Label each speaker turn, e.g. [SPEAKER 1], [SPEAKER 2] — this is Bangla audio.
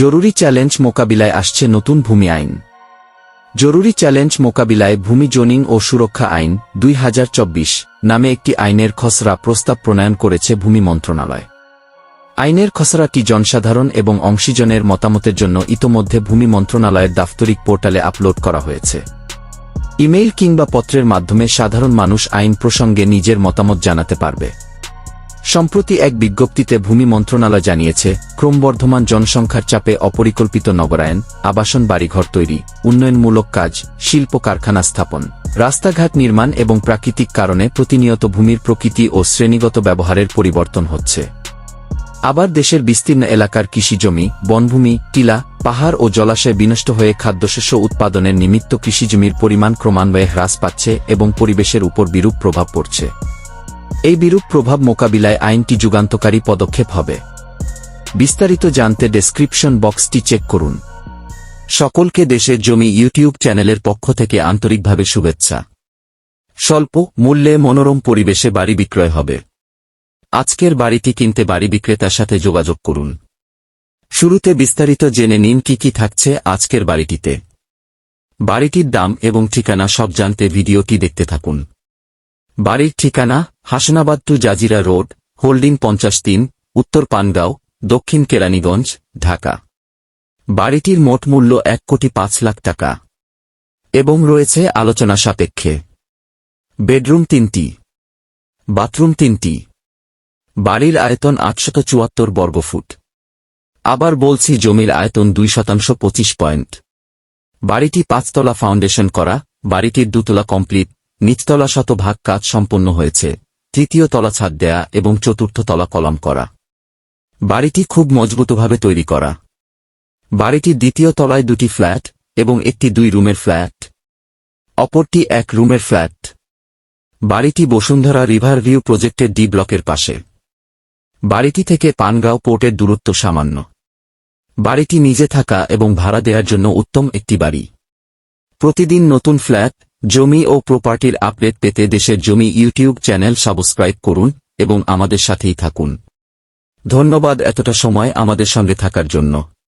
[SPEAKER 1] জরুরি চ্যালেঞ্জ মোকাবিলায় আসছে নতুন ভূমি আইন। জরুরি চ্যালেঞ্জ মোকাবিলায় ভূমি জোনিং ও সুরক্ষা আইন, দুই হাজার চব্বিশ, নামে একটি আইনের খসড়া প্রস্তাব প্রণয়ন করেছে ভূমি মন্ত্রণালয়। আইনের খসড়াটি জনসাধারণ এবং অংশীজনের মতামতের জন্য ইতোমধ্যে ভূমি মন্ত্রণালয়ের দাপ্তরিক পোর্টালে আপলোড করা হয়েছে। ইমেইল কিংবা পত্রের মাধ্যমে সাধারণ মানুষ আইন প্রসঙ্গে নিজের মতামত জানাতে পারবে। সম্প্রতি এক বিজ্ঞপ্তিতে ভূমি মন্ত্রণালয় জানিয়েছে, ক্রমবর্ধমান জনসংখ্যার চাপে অপরিকল্পিত নগরায়ন, আবাসন বাড়িঘর তৈরি, উন্নয়নমূলক কাজ, শিল্প কারখানা স্থাপন, রাস্তাঘাট নির্মাণ এবং প্রাকৃতিক কারণে প্রতিনিয়ত ভূমির প্রকৃতি ও শ্রেণীগত ব্যবহারের পরিবর্তন হচ্ছে। আবার দেশের বিস্তীর্ণ এলাকার কৃষিজমি, বনভূমি, টিলা, পাহাড় ও জলাশয় বিনষ্ট হয়ে খাদ্যশস্য উৎপাদনের নিমিত্ত কৃষিজমির পরিমাণ ক্রমান্বয়ে হ্রাস পাচ্ছে এবং পরিবেশের উপর বিরূপ প্রভাব পড়ছে। এই বিরূপ প্রভাব মোকাবিলায় আইনটি যুগান্তকারী পদক্ষেপ হবে। বিস্তারিত জানতে ডেসক্রিপশন বক্সটি চেক করুন। সকলকে দেশের জমি ইউটিউব চ্যানেলের পক্ষ থেকে আন্তরিকভাবে শুভেচ্ছা। স্বল্প, মূল্যে মনোরম পরিবেশে বাড়ি বিক্রয় হবে। আজকের বাড়িটি কিনতে বাড়ি বিক্রেতার সাথে যোগাযোগ করুন। শুরুতে বিস্তারিত জেনে নিন কি কি থাকছে আজকের বাড়িটিতে। বাড়িটির দাম এবং ঠিকানা সব জানতে ভিডিওটি দেখতে থাকুন। বাড়ির ঠিকানা Hasnabad to Jajira road, holding পঞ্চাশ তিন, উত্তর পানগাঁও, দক্ষিণ কেরানীগঞ্জ, ঢাকা। বাড়িটির মোট মূল্য এক কোটি পাঁচ লাখ টাকা। এবং রয়েছে আলোচনা সাপেক্ষে। বেডরুম তিনটি। বাথরুম তিনটি। বাড়ির আয়তন আটশত চুয়াত্তর বর্গফুট আবার বলছি জমির আয়তন দুই শতাংশ পঁচিশ পয়েন্ট। বাড়িটি পাঁচতলা ফাউন্ডেশন করা, বাড়িটির দুতলা কমপ্লিট নিচতলা শতভাগ কাজ সম্পন্ন হয়েছে, তৃতীয় তলা ছাদ দেয়া এবং চতুর্থ তলা কলম করা। বাড়িটি খুব মজবুতভাবে তৈরি করা। বাড়িটির দ্বিতীয় তলায় দুটি ফ্ল্যাট এবং একটি দুই রুমের ফ্ল্যাট। অপরটি এক রুমের ফ্ল্যাট। বাড়িটি বসুন্ধরা রিভার ভিউ প্রজেক্টের ডি ব্লকের পাশে। বাড়িটি থেকে পানগাঁও পোর্টের দূরত্ব সামান্য। বাড়িটি নিজে থাকা এবং ভাড়া দেওয়ার জন্য উত্তম একটি বাড়ি। প্রতিদিন নতুন ফ্ল্যাট জমি ও প্রপার্টির আপডেট পেতে দেশের জমি ইউটিউব চ্যানেল সাবস্ক্রাইব করুন এবং আমাদের সাথেই থাকুন। ধন্যবাদ এতটা সময় আমাদের সঙ্গে থাকার জন্য।